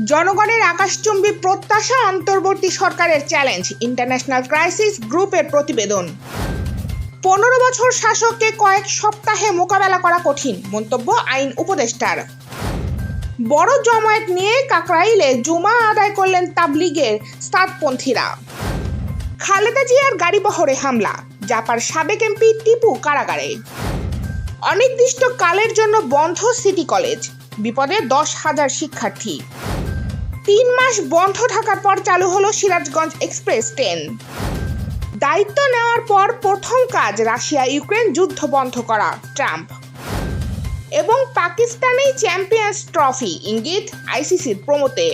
জনগণের আকাশচুম্বী প্রত্যাশা অন্তর্বর্তী সরকারের চ্যালেঞ্জ, ইন্টারন্যাশনাল ক্রাইসিস গ্রুপের প্রতিবেদন। পনেরো বছর শাসককে কয়েক সপ্তাহে মোকাবেলা করা কঠিন, মন্তব্য আইন উপদেষ্টার। বড় জমায়েত নিয়ে কাকরাইলে জুমা আদায় করলেন তাবলিগের সাতপন্থীরা খালেদা জিয়ার গাড়িবহরে হামলা, জাপার সাবেক এমপি টিপু কারাগারে। অনির্দিষ্ট কালের জন্য বন্ধ সিটি কলেজ, বিপদে দশ হাজার শিক্ষার্থী। তিন মাস বন্ধ থাকার পর চালু হলো সিরাজগঞ্জ এক্সপ্রেস ট্রেন। দায়িত্ব নেওয়ার পর প্রথম কাজ রাশিয়া ইউক্রেন যুদ্ধ বন্ধ করা, ট্রাম্প। এবং পাকিস্তানেই চ্যাম্পিয়ন্স ট্রফি, ইঙ্গিত আইসিসির প্রমোতে।